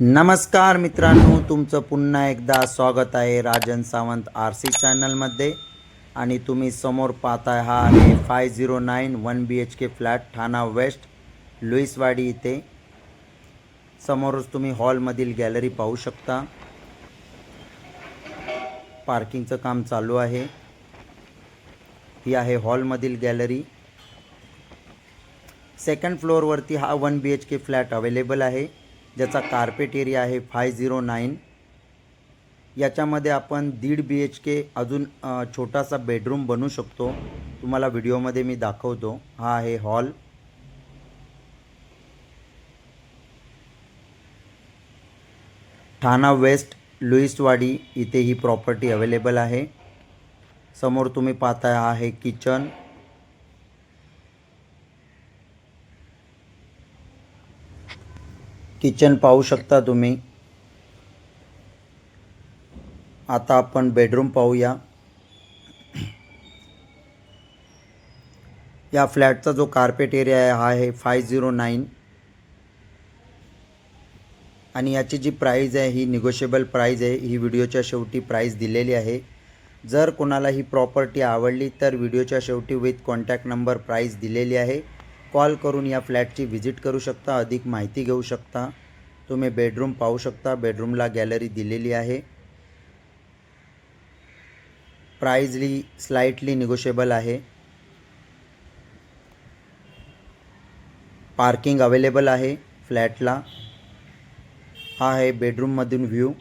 नमस्कार मित्रांनो तुमचं पुन्हा एकदा स्वागत आहे राजन सावंत आर सी चॅनलमध्ये. आणि तुम्ही समोर पाहताय हा आहे five zero nine one B H K flat Thane west Luiswadi इथे. समोरच तुम्ही हॉलमधील गॅलरी पाहू शकता. पार्किंगचं काम चालू आहे. ही आहे हॉलमधील गॅलरी. सेकंड फ्लोअरवरती हा one B H K flat available आहे. ज्याचा कार्पेट एरिया आहे फाय झिरो नाईन याच्यामध्ये आपण दीड बी एच के अजून छोटासा बेडरूम बनवू शकतो. तुम्हाला व्हिडिओमध्ये मी दाखवतो. हा आहे हॉल ठाणा वेस्ट लुईसवाडी इथे ही प्रॉपर्टी अवेलेबल आहे. समोर तुम्ही पाहताय हा आहे किचन किचन पाहू शकता तुम्ही. आता आपण बेडरूम पाहूया. या फ्लॅटचा जो कार्पेट एरिया आहे हा आहे फाय झिरो नाईन. आणि याची जी प्राईज आहे ही निगोशिएबल प्राईज आहे. ही व्हिडिओच्या शेवटी प्राईज दिलेली आहे. जर कोणाला ही प्रॉपर्टी आवडली तर व्हिडिओच्या शेवटी विथ कॉन्टॅक्ट नंबर प्राईज दिलेली आहे. कॉल करून या फ्लॅटची व्हिजिट करू शकता अधिक माहिती घेऊ शकता. तुम्ही बेडरूम पाहू शकता. बेडरूमला गॅलरी दिलेली आहे. प्राईजली स्लाइटली निगोशिएबल आहे. पार्किंग अवेलेबल आहे फ्लॅटला. हा आहे बेडरूममधून व्ह्यू.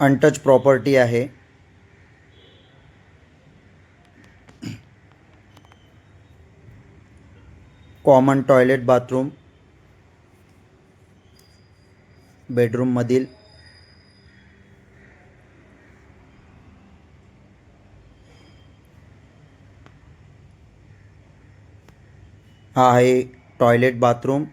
अनटच प्रॉपर्टी आहे. कॉमन टॉयलेट बाथरूम बेडरूममधील हा आहे टॉयलेट बाथरूम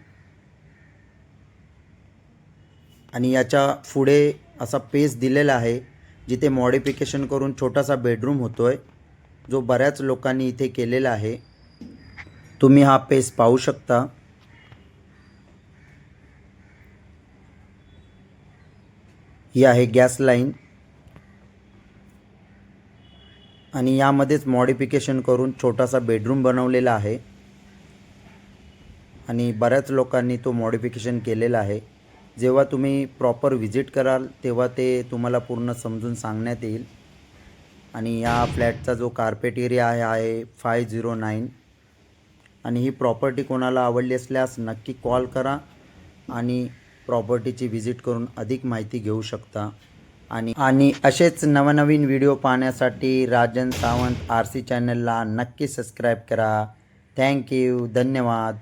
आणि याच्यापुढे असा पेस दिलेला आहे जिथे मॉडिफिकेशन करून छोटासा बेडरूम होतो आहे जो बऱ्याच लोकांनी इथे केलेला आहे. तुम्ही हा पेस पाहू शकता. ही आहे गॅस लाईन. आणि यामध्येच मॉडिफिकेशन करून छोटासा बेडरूम बनवलेला आहे. आणि बऱ्याच लोकांनी तो मॉडिफिकेशन केलेला आहे. जेव्हा तुम्ही प्रॉपर व्हिजिट कराल तेव्हा ते तुम्हाला पूर्ण समजून सांगण्यात येईल. आणि या फ्लॅटचा जो कार्पेट एरिया आहे आहे फाय झिरो नाईन आणि ही प्रॉपर्टी कोणाला आवडली असल्यास नक्की कॉल करा आणि प्रॉपर्टीची व्हिजिट करून अधिक माहिती घेऊ शकता. आणि आणि असेच नवनवीन व्हिडिओ पाहण्यासाठी राजन सावंत आर सी चॅनलला नक्की सबस्क्राईब करा. थँक्यू धन्यवाद.